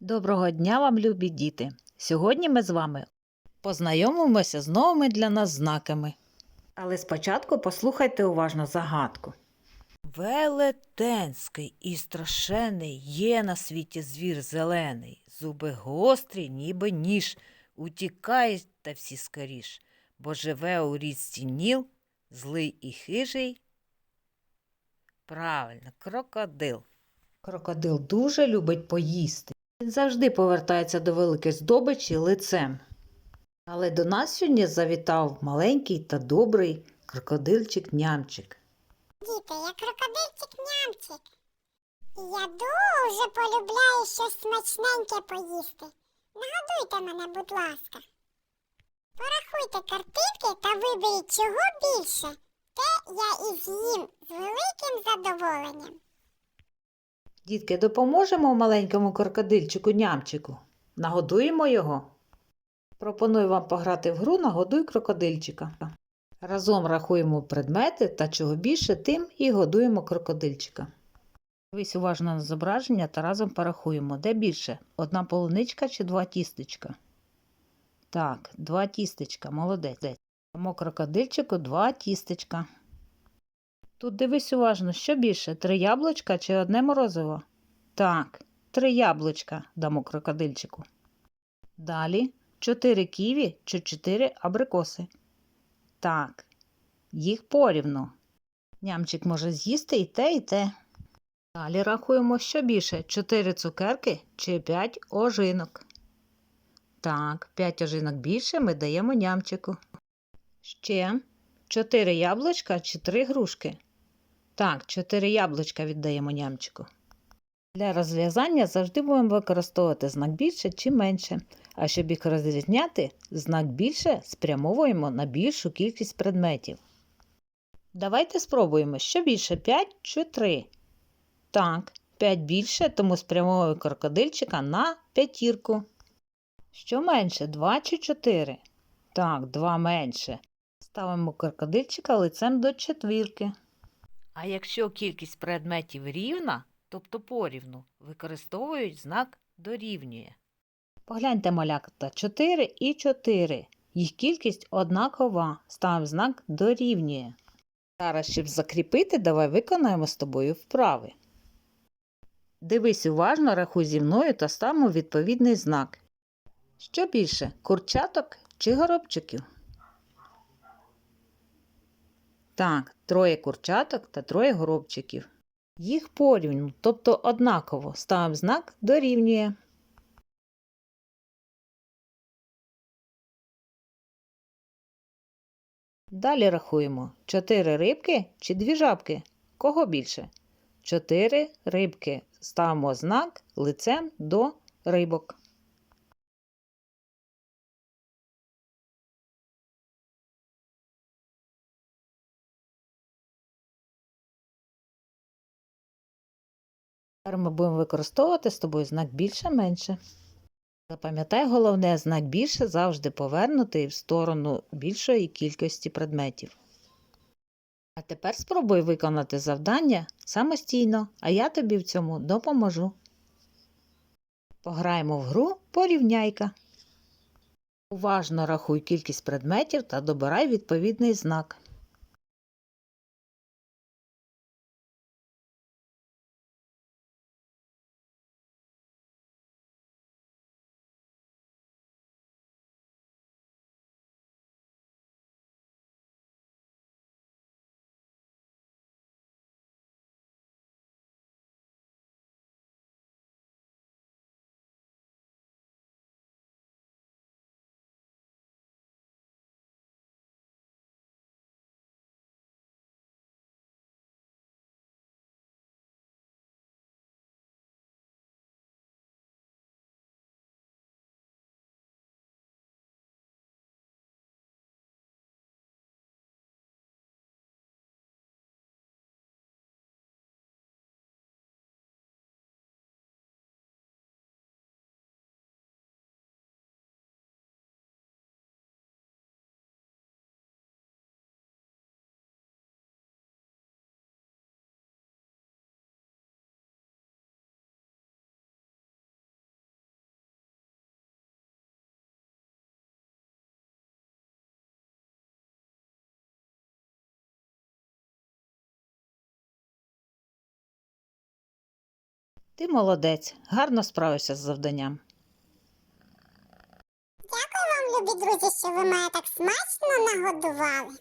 Доброго дня вам, любі діти! Сьогодні ми з вами познайомимося з новими для нас знаками. Але спочатку послухайте уважно загадку. Велетенський і страшенний є на світі звір зелений, зуби гострі, ніби ніж, утікає та всі скоріш, бо живе у річці Ніл, злий і хижий. Правильно, крокодил. Крокодил дуже любить поїсти. Він завжди повертається до великих здобичі лицем. Але до нас сьогодні завітав маленький та добрий крокодильчик нямчик. Діти, я крокодильчик нямчик. Я дуже полюбляю щось смачненьке поїсти. Нагодуйте мене, будь ласка. Порахуйте картинки та виберіть чого більше. Те я і з'їм з великим задоволенням. Дітки, допоможемо маленькому крокодильчику нямчику. Нагодуємо його. Пропоную вам пограти в гру Нагодуй крокодильчика. Разом рахуємо предмети та чого більше, тим і годуємо крокодильчика. Дивись уважно на зображення та разом порахуємо, де більше одна полуничка чи два тістечка. Так, два тістечка, молодець. Дамо крокодильчику два тістечка. Тут дивись уважно, що більше три яблучка чи одне морозиво? Так, три яблучка дамо крокодильчику. Далі чотири ківі чи чотири абрикоси. Так, їх порівну. Нямчик може з'їсти і те, і те. Далі рахуємо, що більше чотири цукерки чи п'ять ожинок. Так, п'ять ожинок більше ми даємо нямчику. Ще чотири яблучка чи три грушки. Так, чотири яблучка віддаємо нямчику. Для розв'язання завжди будемо використовувати знак більше чи менше. А щоб їх розрізняти, знак більше спрямовуємо на більшу кількість предметів. Давайте спробуємо, що більше 5 чи 3. Так, 5 більше, тому спрямовую крокодильчика на п'ятірку. Що менше 2 чи 4? Так, 2 менше. Ставимо крокодильчика лицем до четвірки. А якщо кількість предметів рівна, тобто порівну, використовують знак дорівнює. Погляньте, малята, 4 і 4. Їх кількість однакова. Ставимо знак дорівнює. Зараз, щоб закріпити, давай виконаємо з тобою вправи. Дивись уважно, рахуй зі мною та ставимо відповідний знак. Що більше, курчаток чи горобчиків? Так, троє курчаток та троє горобчиків. Їх порівну, тобто однаково, ставимо знак дорівнює. Далі рахуємо чотири рибки чи дві жабки. Кого більше? Чотири рибки. Ставимо знак лицем до рибок. Тепер ми будемо використовувати з тобою знак більше-менше. Запам'ятай головне, знак більше завжди повернутий в сторону більшої кількості предметів. А тепер спробуй виконати завдання самостійно, а я тобі в цьому допоможу. Пограємо в гру порівняйка. Уважно рахуй кількість предметів та добирай відповідний знак. Ти молодець, гарно справився з завданням. Дякую вам, любі друзі, що ви мене так смачно нагодували.